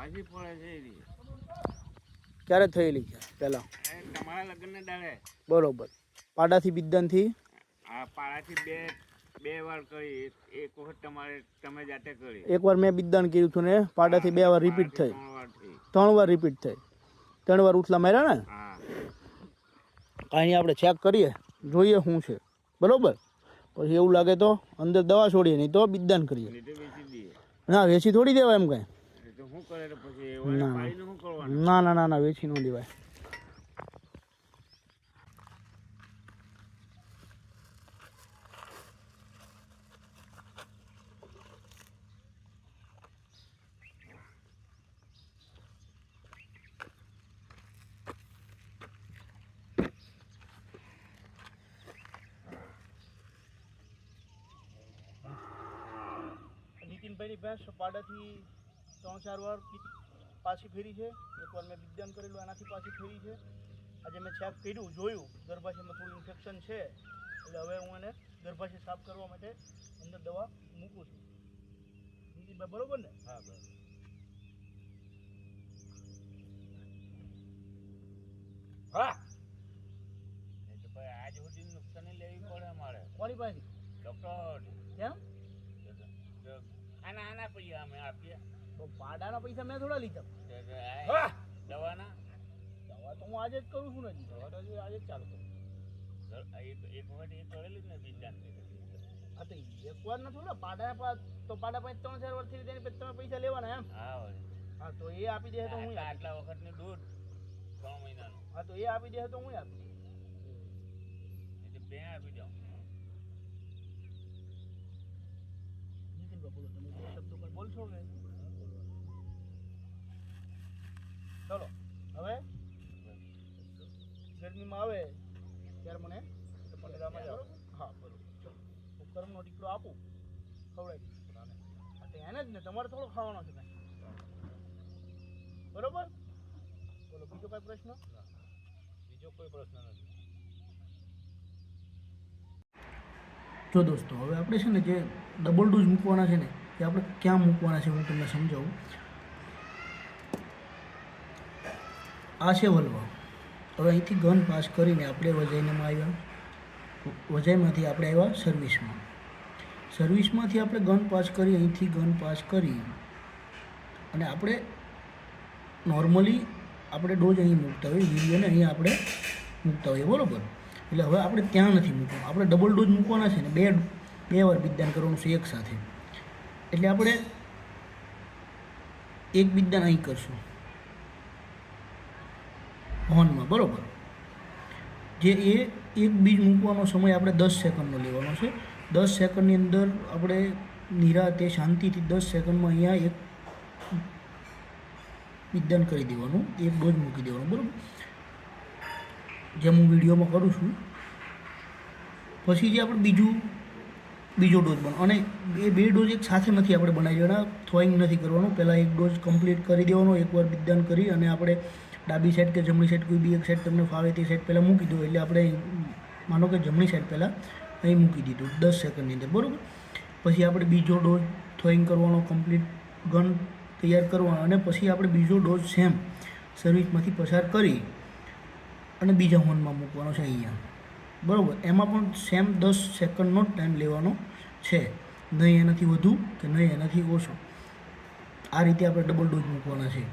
પાછી પડે છે એની. ક્યારે થયેલી? છે પહેલાં તમારા લગ્નને દાડે. બરોબર. પાડાથી બિદ્દાનથી? આ પાડાથી બે બે વાર કરી. એક- વખત તમારે તમે જાતે કરી. એકવાર મેં બિદ્દાન કર્યું હતું ને પાડાથી બે વાર રિપીટ થઈ. ત્રણ વાર રિપીટ થઈ. ત્રણ વાર ઉથલા માર્યા ને? કાંઈ આપણે ચેક કરીએ. જોઈએ શું છે. બરોબર? પછી એવું લાગે તો અંદર દવા છોડીએ નહીં તો બિદ્દાન કરીએ. ના વેચી થોડી દેવાય એમ કાંઈ. ના. ના ના ના વેચી ન દેવાય. નીતિનભાઈની ભેંસ પાડાથી ત્રણ ચાર વાર પાછી ફેરી છે. એકવાર મેં વિદ્યાન કરેલું એનાથી પાછી ફેરી છે. આજે મેં ચેક કર્યું જોયું. ગર્ભાશયમાં થોડું ઇન્ફેક્શન છે એટલે હવે હું એને ગર્ભાશય સાફ કરવા માટે અંદર દવા મૂકું છું. નીતિનભાઈ બરોબર ને? હા બરાબર. હા! તો ભાઈ આજ સુધી નુકસાની લેવી પડે અમારે. કોની પાસે ડોક્ટર. કેમ? આના આના પૈસા અમે આપીએ. તો પાડાના પૈસા મેં થોડા લીધા. દવાના? દવા તો હું આજે જ કરું છું ને દવા તો આજે જ ચાલુ કરું. એક એક વખત એ કરેલી જ ને બીજા હા તો એક વાર ના થોડા પાડા પા તો પાડા પાંચ ત્રણ ચાર વર્ષથી તેની પછી તમે પૈસા લેવાના એમ? હા હા તો એ આપી દે તો હું આટલા વખત વખતનું દૂધ ત્રણ મહિનાનું. હા તો એ આપી દે તો હું આપી એટલે બે આપી દઉં. નીતિનભાઈ બોલો તમે શબ્દો પર બોલશો કે ચલો હવે ગરમીમાં આવે ત્યારે મને પંદરામાં જાઓ. હા બરોબર ચલો. હું કર્મનો દીકરો આપું ખવડાવી દઈશ. એને જ ને તમારે થોડો ખાવાનો છે કાંઈ બરોબર? બોલો બીજો કાંઈ પ્રશ્ન? બીજો કોઈ પ્રશ્ન નથી. જો દોસ્તો હવે આપણે છે ને જે ડબલ ડોઝ મૂકવાના છે ને એ આપણે ક્યાં મૂકવાના છે હું તમને સમજાવું. આ છે વલવા હવે અહીંથી ગન પાસ કરીને આપણે વજાઈનામાં આવ્યા. વજાઈમાંથી આપણે આવ્યા સર્વિસમાં. સર્વિસમાંથી આપણે ગન પાસ કરી, અહીંથી ગન પાસ કરી. અને આપણે નોર્મલી આપણે ડોઝ અહીં મૂકતા હોઈએ વીડિયોને અહીં આપણે મૂકતા હોઈએ, બરાબર? એટલે હવે આપણે ત્યાં નથી મૂકવાનું. આપણે ડબલ ડોઝ મૂકવાના છે ને બે બે વાર વિદ્યાન કરવાનું છે એક સાથે. એટલે આપણે એક વિદ્યાન અહીં કરશું. હોર્નમાં, બરાબર. જે એ એક બીજ મૂકવાનો સમય આપણે દસ સેકન્ડનો લેવાનો છે. દસ સેકન્ડની અંદર આપણે નિરાતે શાંતિથી દસ સેકન્ડમાં અહીંયા એક વિદ્યાન કરી દેવાનું, એક ડોઝ મૂકી દેવાનું, બરાબર. જેમ હું વિડીયોમાં કરું છું. પછી જે આપણે બીજું, બીજો ડોઝ બનો, અને એ બે ડોઝ એક સાથે નથી આપણે બનાવી દેવાના, થ્રોઈંગ નથી કરવાનું. પહેલાં એક ડોઝ કમ્પ્લીટ કરી દેવાનો, એકવાર વિદ્યાન કરી અને આપણે ડાબી સાઈડ કે જમણી સાઈડ કોઈ બી એક સાઈડ તમને ફાવે તે સાઈડ પહેલાં મૂકી દો. એટલે આપણે માનો કે જમણી સાઈડ પહેલાં અહીં મૂકી દીધું દસ સેકન્ડની અંદર, બરાબર? પછી આપણે બીજો ડોઝ થ્રોઈંગ કરવાનો કમ્પ્લીટ ગન તૈયાર કરવાનો અને પછી આપણે બીજો ડોઝ સેમ સર્વિસમાંથી પસાર કરી અને બીજા હોર્નમાં મૂકવાનો છે અહીંયા. બરાબર? એમાં પણ સેમ દસ સેકન્ડનો ટાઈમ લેવાનો છે. નહીં એનાથી વધુ કે નહીં એનાથી ઓછો. આ રીતે આપણે ડબલ ડોઝ મૂકવાના છે.